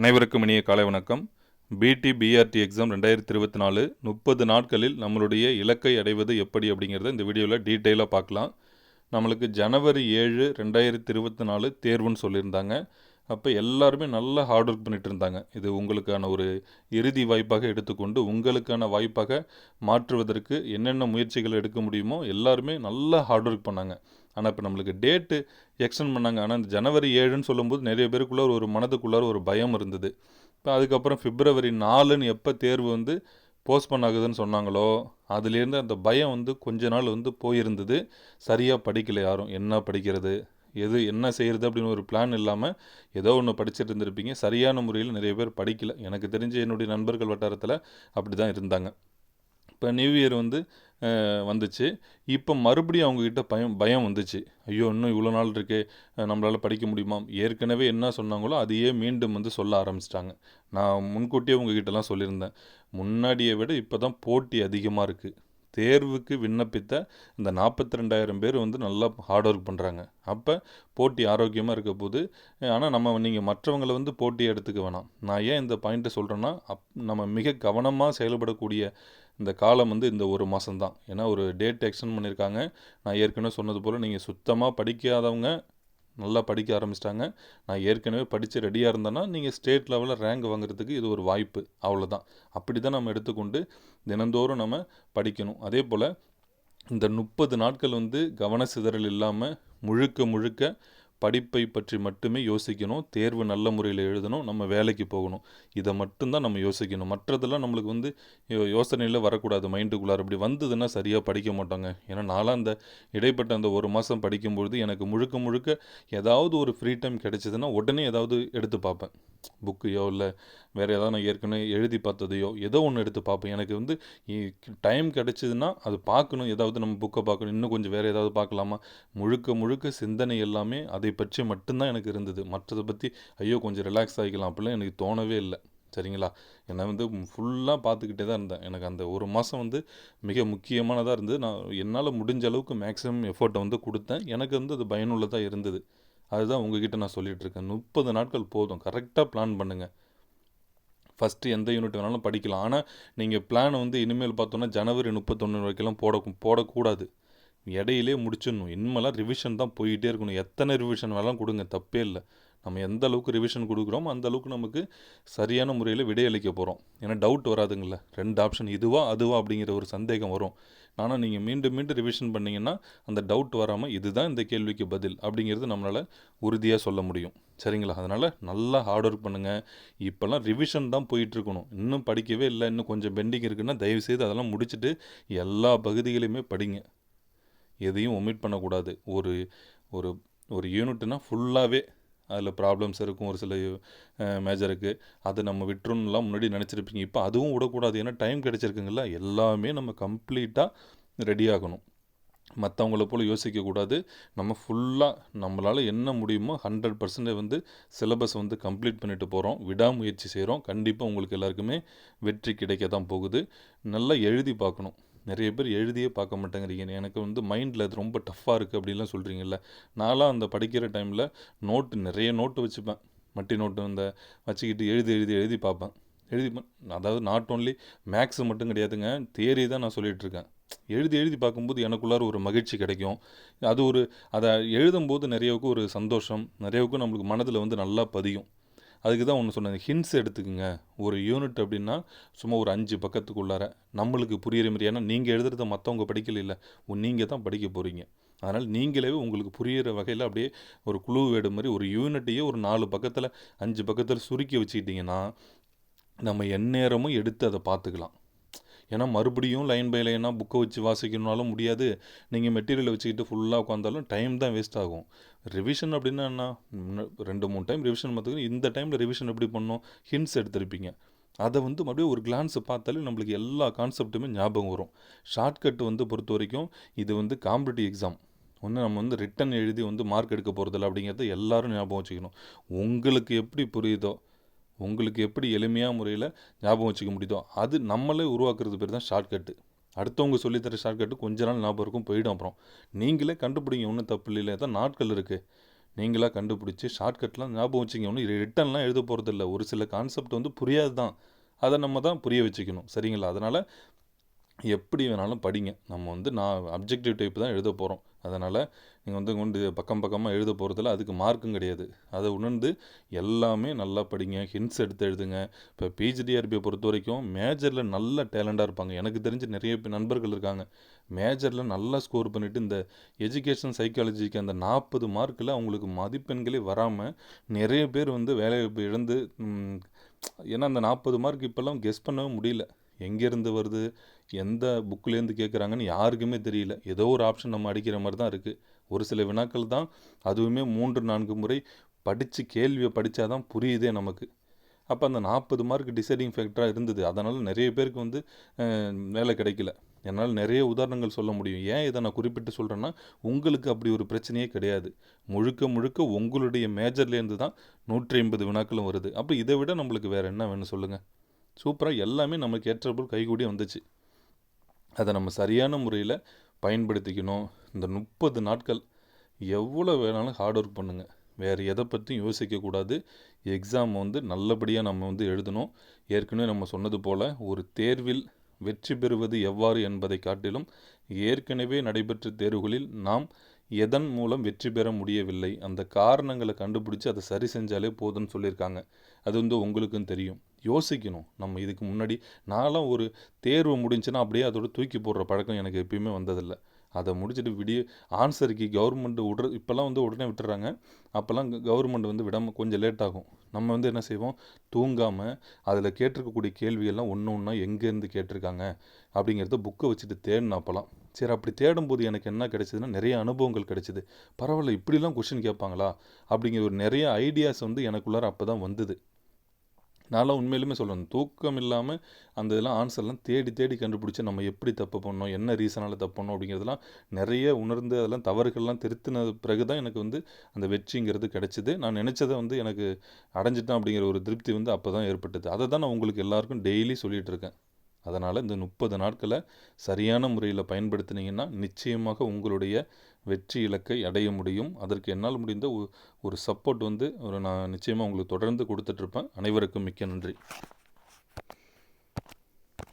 அனைவருக்கும் இனிய காலை வணக்கம். பிடி பிஆர்டி எக்ஸாம் ரெண்டாயிரத்தி இருபத்தி நாலு முப்பது நாட்களில் நம்மளுடைய இலக்கை அடைவது எப்படி அப்படிங்கிறத இந்த வீடியோவில் டீட்டெயிலாக பார்க்கலாம். நம்மளுக்கு ஜனவரி ஏழு ரெண்டாயிரத்தி இருபத்தி நாலு தேர்வுன்னு சொல்லியிருந்தாங்க. அப்போ எல்லாருமே நல்லா ஹார்ட் ஒர்க் பண்ணிட்டு இருந்தாங்க. இது உங்களுக்கான ஒரு இறுதி வாய்ப்பாக எடுத்துக்கொண்டு உங்களுக்கான வாய்ப்பாக மாற்றுவதற்கு என்னென்ன முயற்சிகள் எடுக்க முடியுமோ எல்லாருமே நல்லா ஹார்ட் ஒர்க் பண்ணாங்க. ஆனால் இப்போ நம்மளுக்கு டேட்டு எக்ஸ்டெண்ட் பண்ணாங்க. ஆனால் இந்த ஜனவரி ஏழுன்னு சொல்லும்போது நிறைய பேருக்குள்ள ஒரு மனதுக்குள்ளார ஒரு பயம் இருந்தது. இப்போ அதுக்கப்புறம் பிப்ரவரி நாலுன்னு எப்போ தேர்வு வந்து போஸ்ட்போன் ஆகுதுன்னு சொன்னாங்களோ அதுலேருந்து அந்த பயம் வந்து கொஞ்ச நாள் வந்து போயிருந்தது. சரியாக படிக்கலை யாரும். என்ன படிக்கிறது? எது என்ன செய்கிறது அப்படின்னு ஒரு பிளான் இல்லாமல் ஏதோ ஒன்று படிச்சுட்டு இருந்திருப்பீங்க. சரியான முறையில் நிறைய பேர் படிக்கல. எனக்கு தெரிஞ்ச என்னுடைய நண்பர்கள் வட்டாரத்தில் அப்படி தான் இருந்தாங்க. இப்போ நியூ இயர் வந்து வந்துச்சு. இப்போ மறுபடியும் அவங்கக்கிட்ட பயம் பயம் வந்துச்சு. ஐயோ இன்னும் இவ்வளோ நாள் இருக்கே. நம்மளால் படிக்க முடியுமா? ஏற்கனவே என்ன சொன்னாங்களோ அதையே மீண்டும் வந்து சொல்ல ஆரம்பிச்சிட்டாங்க. நான் முன்கூட்டியே உங்ககிட்டலாம் சொல்லியிருந்தேன். முன்னாடியை விட இப்போ தான் போட்டி அதிகமாக இருக்குது தேர்வுக்கு விண்ணப்பித்த இந்த நாற்பத்தி ரெண்டாயிரம் பேர் வந்து நல்லா ஹார்ட் ஒர்க் பண்ணுறாங்க அப்போ போட்டி ஆரோக்கியமாக இருக்க போது ஆனால் நம்ம நீங்கள் மற்றவங்களை வந்து போட்டி எடுத்துக்க வேணாம். நான் ஏன் இந்த பாயிண்ட்டை சொல்கிறேன்னா அப் நம்ம மிக கவனமாக செயல்படக்கூடிய இந்த காலம் வந்து இந்த ஒரு மாதம்தான் ஏன்னா ஒரு டேட் எக்ஸ்டெண்ட் பண்ணியிருக்காங்க நான் ஏற்கனவே சொன்னது போல் நீங்கள் சுத்தமாக படிக்காதவங்க நல்லா படிக்க ஆரம்பிச்சிட்டாங்க. நான் ஏற்கனவே படித்து ரெடியாக இருந்தேன்னா நீங்கள் ஸ்டேட் லெவலில் ரேங்க் வாங்குறதுக்கு இது ஒரு வாய்ப்பு. அவ்வளோதான் அப்படி தான் நம்ம எடுத்துக்கொண்டு தினந்தோறும் நம்ம படிக்கணும். அதே போல் இந்த முப்பது நாட்கள் வந்து கவன சிதறல் இல்லாமல் முழுக்க முழுக்க படிப்பை பற்றி மட்டுமே யோசிக்கணும் தேர்வு நல்ல முறையில் எழுதணும் நம்ம வேலைக்கு போகணும். இதை மட்டும்தான் நம்ம யோசிக்கணும். மற்றதெல்லாம் நம்மளுக்கு வந்து யோசனையில் வரக்கூடாது. மைண்டுக்குள்ளார் அப்படி வந்ததுன்னா சரியாக படிக்க மாட்டாங்க. ஏன்னா நான்லாம் அந்த இடைப்பட்ட அந்த ஒரு மாதம் படிக்கும்பொழுது எனக்கு முழுக்க முழுக்க ஏதாவது ஒரு ஃப்ரீ டைம் கிடைச்சதுன்னா உடனே ஏதாவது எடுத்து பார்ப்பேன். புக்கையோ இல்லை வேறு ஏதாவது நான் ஏற்கனவே எழுதி பார்த்ததையோ ஏதோ ஒன்று எடுத்து பார்ப்பேன். எனக்கு வந்து டைம் கிடச்சிதுன்னா அது பார்க்கணும். ஏதாவது நம்ம புக்கை பார்க்கணும். இன்னும் கொஞ்சம் வேறு ஏதாவது பார்க்கலாமா? முழுக்க முழுக்க சிந்தனை எல்லாமே அதை பற்றி மட்டும்தான் எனக்கு இருந்தது. மற்றதை பற்றி ஐயோ கொஞ்சம் ரிலாக்ஸ் ஆகிக்கலாம் அப்படிலாம் எனக்கு தோணவே இல்லை. சரிங்களா? என்னை வந்து ஃபுல்லாக பார்த்துக்கிட்டே தான் இருந்தேன். எனக்கு அந்த ஒரு மாதம் வந்து மிக முக்கியமானதாக இருந்தது. நான் என்னால் முடிஞ்ச அளவுக்கு மேக்ஸிமம் எஃபோர்ட்டை வந்து கொடுத்தேன். எனக்கு வந்து அது பயனுள்ளதாக இருந்தது. அதுதான் உங்ககிட்ட நான் சொல்லிகிட்ருக்கேன் இருக்கேன். முப்பது நாட்கள் போதும். கரெக்டாக பிளான் பண்ணுங்கள் ஃபஸ்ட்டு எந்த யூனிட் வேணாலும் படிக்கலாம். ஆனால் நீங்கள் பிளானை வந்து இனிமேல் பார்த்தோன்னா ஜனவரி முப்பத்தொன்று வரைக்கும் போட போடக்கூடாது. இடையிலே முடிச்சிடணும். இனிமேலாம் ரிவிஷன் தான் போயிட்டே இருக்கணும். எத்தனை ரிவிஷன் வேணாலும் கொடுங்க. தப்பே இல்லை. நம்ம எந்த அளவுக்கு ரிவிஷன் கொடுக்குறோமோ அந்த அளவுக்கு நமக்கு சரியான முறையில் விடையளிக்க போகிறோம் ஏன்னா டவுட் வராதுங்கள ரெண்டு ஆப்ஷன் இதுவா அதுவா அப்படிங்கிற ஒரு சந்தேகம் வரும். ஆனால் நீங்கள் மீண்டும் மீண்டும் ரிவிஷன் பண்ணிங்கன்னா அந்த டவுட் வராமல் இதுதான் இந்த கேள்விக்கு பதில் அப்படிங்கிறது நம்மளால் உறுதியாக சொல்ல முடியும். சரிங்களா? அதனால் நல்லா ஹார்ட் ஒர்க் பண்ணுங்கள் இப்போல்லாம் ரிவிஷன் தான் போயிட்டுருக்கணும் இன்னும் படிக்கவே இல்லை. இன்னும் கொஞ்சம் பெண்டிங் இருக்குன்னா தயவுசெய்து அதெல்லாம் முடிச்சுட்டு எல்லா பகுதிகளையுமே படிங்க. எதையும் ஒமிட் பண்ணக்கூடாது. ஒரு ஒரு ஒரு யூனிட்னால் ஃபுல்லாகவே அதில் ப்ராப்ளம்ஸ் இருக்கும். ஒரு சில மேஜருக்கு அதை நம்ம விட்டுருன்னுலாம் முன்னாடி நினச்சிருப்பீங்க. இப்போ அதுவும் விடக்கூடாது. ஏன்னா டைம் கிடச்சிருக்குங்களா எல்லாமே நம்ம கம்ப்ளீட்டாக ரெடி ஆகணும். மற்றவங்கள போல் யோசிக்கக்கூடாது நம்ம ஃபுல்லாக நம்மளால் என்ன முடியுமோ ஹண்ட்ரட் பர்சன்டேஜ் வந்து சிலபஸ் வந்து கம்ப்ளீட் பண்ணிட்டு போகிறோம் விடாமுயற்சி செய்கிறோம் கண்டிப்பாக உங்களுக்கு எல்லாருக்குமே வெற்றி கிடைக்க தான் போகுது. நல்லா எழுதி பார்க்கணும். நிறைய பேர் எழுதியே பார்க்க மாட்டேங்கிறீங்க எனக்கு வந்து மைண்டில் அது ரொம்ப டஃப்பாக இருக்குது அப்படின்லாம் சொல்கிறீங்கல்ல நான்லாம் அந்த படிக்கிற டைமில் நோட்டு நிறைய நோட்டு வச்சுப்பேன். மட்டி நோட்டு அந்த வச்சுக்கிட்டு எழுதி எழுதி எழுதி பார்ப்பேன். எழுதி அதாவது நாட் ஓன்லி மேக்ஸ் மட்டும் கிடையாதுங்க தேரி தான் நான் சொல்லிகிட்ருக்கேன் எழுதி எழுதி பார்க்கும்போது எனக்குள்ளார ஒரு மகிழ்ச்சி கிடைக்கும். அது ஒரு அதை எழுதும்போது நிறையவுக்கு ஒரு சந்தோஷம் நிறையவுக்கு நம்மளுக்கு மனதில் வந்து நல்லா பதியும். அதுக்கு தான் ஒன்று சொன்னேன். ஹின்ஸ் எடுத்துக்கோங்க. ஒரு யூனிட் அப்படின்னா சும்மா ஒரு அஞ்சு பக்கத்துக்குள்ளார நம்மளுக்கு புரியிற மாதிரி. ஏன்னா நீங்கள் எழுதுறத மற்றவங்க படிக்கல இல்லை. நீங்கள் தான் படிக்க போகிறீங்க அதனால் நீங்களே உங்களுக்கு புரியிற வகையில் அப்படியே ஒரு குழு வேடு மாதிரி ஒரு யூனிட்டையே ஒரு நாலு பக்கத்தில் அஞ்சு பக்கத்தில் சுருக்கி வச்சுக்கிட்டிங்கன்னா நம்ம எந்நேரமும் எடுத்து அதை பார்த்துக்கலாம். ஏன்னா மறுபடியும் லைன் பை லைனாக புக்கை வச்சு வாசிக்கணும்னாலும் முடியாது. நீங்கள் மெட்டீரியலை வச்சுக்கிட்டு ஃபுல்லாக உட்காந்தாலும் டைம் தான் வேஸ்ட் ஆகும். ரிவிஷன் அப்படின்னா என்ன? முன்ன- ரெண்டு மூணு டைம் ரிவிஷன் பார்த்துக்கணும். இந்த டைமில் ரிவிஷன் எப்படி பண்ணோம் ஹிண்ட்ஸ் எடுத்திருப்பீங்க. அதை வந்து மறுபடியும் ஒரு கிளான்ஸை பார்த்தாலே நம்மளுக்கு எல்லா கான்செப்ட்டுமே ஞாபகம் வரும். ஷார்ட்கட் வந்து பொறுத்த வரைக்கும் இது வந்து காம்படிட்டிவ் எக்ஸாம் ஒன்று நம்ம வந்து ரிட்டன் எழுதி வந்து மார்க் எடுக்க போகிறதில்ல அப்படிங்கிறத எல்லோரும் ஞாபகம் வச்சுக்கணும். உங்களுக்கு எப்படி புரியுதோ உங்களுக்கு எப்படி எளிமையாக முறையில் ஞாபகம் வச்சுக்க முடியுதோ அது நம்மளே உருவாக்குறது பேர் தான் ஷார்ட்கட்டு அடுத்தவங்க சொல்லித்தர ஷார்ட்கட்டு கொஞ்ச நாள் ஞாபகம் இருக்கும் போயிடும் அப்புறம். நீங்களே கண்டுபிடிங்க ஒன்றும் தப்பு இல்லை தான் நாட்கள் இருக்குது நீங்களாக கண்டுபிடிச்சி ஷார்ட்கட்லாம் ஞாபகம் வச்சுங்க. ஒன்றும் ரிட்டன்லாம் எழுத போகிறதில்ல ஒரு சில கான்செப்ட் வந்து புரியாது தான். அதை நம்ம தான் புரிய வச்சுக்கணும். சரிங்களா? அதனால் எப்படி வேணாலும் படிங்க. நம்ம வந்து நான் அப்ஜெக்டிவ் டைப் தான் எழுத போகிறோம் அதனால் நீங்கள் வந்து கொண்டு பக்கம் பக்கமாக எழுத போகிறதில்ல அதுக்கு மார்க்கும் கிடையாது. அதை உணர்ந்து எல்லாமே நல்லா படிங்க ஹிண்ட்ஸ் எடுத்து எழுதுங்க. இப்போ பிஜிடிஆர்பியை பொறுத்த வரைக்கும் மேஜரில் நல்ல டேலண்டாக இருப்பாங்க. எனக்கு தெரிஞ்சு நிறைய பேர் நண்பர்கள் இருக்காங்க. மேஜரில் நல்லா ஸ்கோர் பண்ணிவிட்டு இந்த எஜுகேஷன் சைக்காலஜிக்கு அந்த நாற்பது மார்க்கில் அவங்களுக்கு மதிப்பெண்களே வராமல் நிறைய பேர் வந்து வேலைவாய்ப்பு இழந்து ஏன்னா அந்த நாற்பது மார்க் இப்போல்லாம் கெஸ் பண்ணவே முடியல. எங்கேருந்து வருது எந்த புக்லேருந்து கேட்குறாங்கன்னு யாருக்குமே தெரியல. ஏதோ ஒரு ஆப்ஷன் நம்ம அடிக்கிற மாதிரி தான் இருக்குது ஒரு சில வினாக்கள் தான் அதுவுமே மூன்று நான்கு முறை படித்து கேள்வியை படித்தா தான் புரியுதே நமக்கு. அப்போ அந்த நாற்பது மார்க் டிசைடிங் ஃபேக்டராக இருந்தது. அதனால் நிறைய பேருக்கு வந்து வேலை கிடைக்கல. என்னால் நிறைய உதாரணங்கள் சொல்ல முடியும். ஏன் இதை நான் குறிப்பிட்டு சொல்கிறேன்னா உங்களுக்கு அப்படி ஒரு பிரச்சனையே கிடையாது. முழுக்க முழுக்க உங்களுடைய மேஜர்லேருந்து தான் நூற்றி ஐம்பது வினாக்களும் வருது. அப்போ இதை விட நம்மளுக்கு வேறு என்ன வேணும் சொல்லுங்கள் சூப்பராக எல்லாமே நமக்கு ஏற்றபோல் கைகூடி வந்துச்சு. அதை நம்ம சரியான முறையில் பயன்படுத்திக்கணும். இந்த முப்பது நாட்கள் எவ்வளோ வேணாலும் ஹார்ட் ஒர்க் பண்ணுங்கள் வேறு எதை பற்றியும் யோசிக்கக்கூடாது எக்ஸாம் வந்து நல்லபடியாக நம்ம வந்து எழுதணும். ஏற்கனவே நம்ம சொன்னது போல் ஒரு தேர்வில் வெற்றி பெறுவது எவ்வாறு என்பதை காட்டிலும் ஏற்கனவே நடைபெற்ற தேர்வுகளில் நாம் எதன் மூலம் வெற்றி பெற முடியவில்லை? அந்த காரணங்களை கண்டுபிடிச்சி அதை சரி செஞ்சாலே போதும்னு சொல்லியிருக்காங்க. அது வந்து உங்களுக்கும் தெரியும். யோசிக்கணும். நம்ம இதுக்கு முன்னாடி நான்லாம் ஒரு தேர்வு முடிஞ்சுன்னா அப்படியே அதோட தூக்கி போடுற பழக்கம் எனக்கு எப்பயுமே வந்ததில்லை. அதை முடிச்சுட்டு விடிய ஆன்சருக்கு கவர்மெண்ட் விடுற இப்போல்லாம் வந்து உடனே விட்டுறாங்க. அப்போல்லாம் கவர்மெண்ட் வந்து விடாமல் கொஞ்சம் லேட் ஆகும். நம்ம வந்து என்ன செய்வோம்? தூங்காமல் அதில் கேட்டிருக்கக்கூடிய கேள்வியெல்லாம் ஒன்று ஒன்றா எங்கேருந்து கேட்டிருக்காங்க? அப்படிங்கிறத புக்கை வச்சுட்டு தேடினா அப்போல்லாம் சரி அப்படி தேடும்போது எனக்கு என்ன கிடைச்சதுன்னா நிறைய அனுபவங்கள் கிடைச்சிது. பரவாயில்ல இப்படிலாம் கொஷின் கேட்பாங்களா? அப்படிங்கிற ஒரு நிறைய ஐடியாஸ் வந்து எனக்குள்ளார அப்போ தான் வந்தது. நான்லாம் உண்மையிலுமே சொல்லணும் தூக்கம் இல்லாமல் அந்த இதெல்லாம் ஆன்சர்லாம் தேடி தேடி கண்டுபிடிச்சி நம்ம எப்படி தப்பு பண்ணோம் என்ன ரீசனால் தப்பு பண்ணோம் அப்படிங்கிறதுலாம் நிறைய உணர்ந்து அதெல்லாம் தவறுகள்லாம் திருத்தின பிறகு தான் எனக்கு வந்து அந்த வெற்றிங்கிறது கிடைச்சிது. நான் நினச்சதை வந்து எனக்கு அடைஞ்சிட்டேன் அப்படிங்கிற ஒரு திருப்தி வந்து அப்போ தான் ஏற்பட்டது. அதை தான் நான் உங்களுக்கு எல்லாருக்கும் டெய்லி சொல்லிகிட்டு இருக்கேன். அதனால் இந்த முப்பது நாட்களை சரியான முறையில் பயன்படுத்தினீங்கன்னா நிச்சயமாக உங்களுடைய வெற்றி இலக்கை அடைய முடியும். அதற்கு என்னால் முடிந்த ஒரு சப்போர்ட் வந்து ஒரு நான் நிச்சயமாக உங்களுக்கு தொடர்ந்து கொடுத்துட்ருப்பேன் அனைவருக்கும் மிக்க நன்றி.